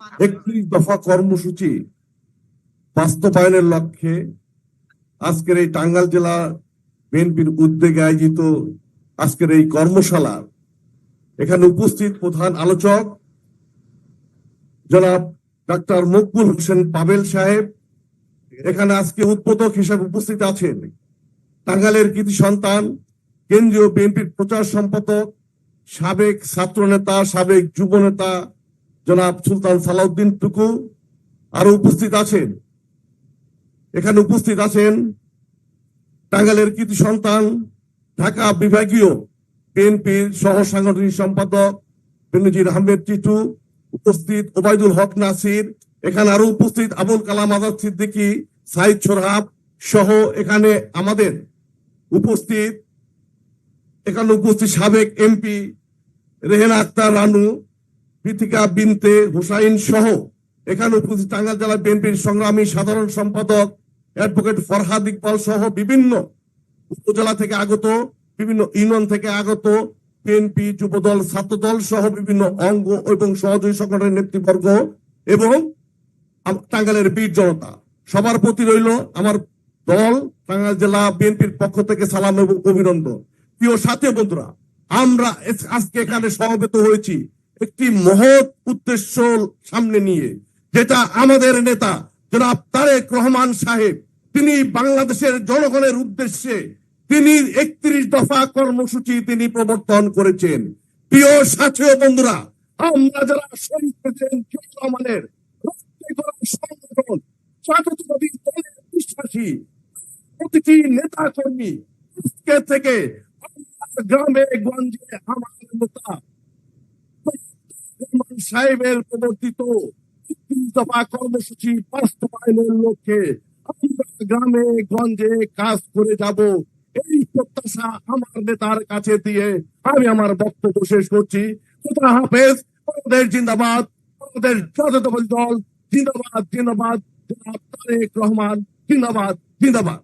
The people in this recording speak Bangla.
একত্রিশ দফা কর্মসূচি বাস্তবায়নের লক্ষ্যে আজকের এই টাঙ্গাল জেলা বিএনপির উদ্যোগে আয়োজিত আজকের এই কর্মশালা। এখানে উপস্থিত প্রধান আলোচক জনাব ডাক্তার মকবুল হোসেন পাবেল সাহেব, এখানে আজকে উদ্বোধক হিসেবে উপস্থিত আছেন টাঙ্গালের কৃতি সন্তান, কেন্দ্রীয় বিএনপির প্রচার সম্পাদক, সাবেক ছাত্র নেতা সাবেক যুব নেতা জনাব সুলতান সালাউদ্দিন টুকু আরও উপস্থিত আছেন। এখানে উপস্থিত আছেন টাঙ্গালের কৃতি সন্তান, ঢাকা বিভাগীয় বিএনপির সহ সাংগঠনিক সম্পাদক বেনজির আহমেদ টিটু, উপস্থিত ওবায়দুল হক নাসির, এখানে আরও উপস্থিত আবুল কালাম আজাদ সিদ্দিকী, সাইদ সোরহাব সহ এখানে আমাদের উপস্থিত, এখানে উপস্থিত সাবেক এমপি রেহেনা আক্তার রানু পৃথিকা বিনতে হুসাইন সহ এখানে উপস্থিত টাঙ্গাইল জেলা বিএনপির সংগ্রামী সাধারণ সম্পাদক অ্যাডভোকেট ফরহাদ ইকবাল সহ বিভিন্ন উপজেলা থেকে আগত, বিভিন্ন ইউনিয়ন থেকে আগত, বিএনপি যুবদল, ছাত্রদল সহ বিভিন্ন অঙ্গ এবং সহযোগী সংগঠনের নেতৃবর্গ এবং টাঙ্গাইলের বীর জনতা। সবার প্রতি রইল আমার দল, টাঙ্গাইল জেলা বিএনপির পক্ষ থেকে সালাম এবং অভিনন্দন। প্রিয় সাথী বন্ধুরা, আমরা আজকে এখানে সমবেত হয়েছি। একটি মহৎ উদ্দেশ্য সামনে নিয়ে, যেটা আমাদের নেতা জনাব তারেক রহমান সাহেব, তিনি বাংলাদেশের জনগণের উদ্দেশ্যে তিনি একত্রিশ দফা কর্মসূচি তিনি প্রবর্তন করেছেন। প্রিয় সাথী বন্ধুরা, আমরা যারা শহীদ হয়েছেন রহমানের সংগঠন বিশ্বাসী, প্রতিটি নেতা কর্মী থেকে গ্রামে গঞ্জে আমার নেতা সাহেবের প্রবর্তিত কর্মসূচি বাস্তবায়নের লক্ষ্যে আমরা গ্রামে গঞ্জে কাজ করে যাব। এই প্রত্যাশা আমার নেতার কাছে দিয়ে আমি আমার বক্তব্য শেষ করছি। খুদা হাফেজ আমাদের জিন্দাবাদ দল জিন্দাবাদ জিন্দাবাদ তারেক রহমান, জিন্দাবাদ জিন্দাবাদ।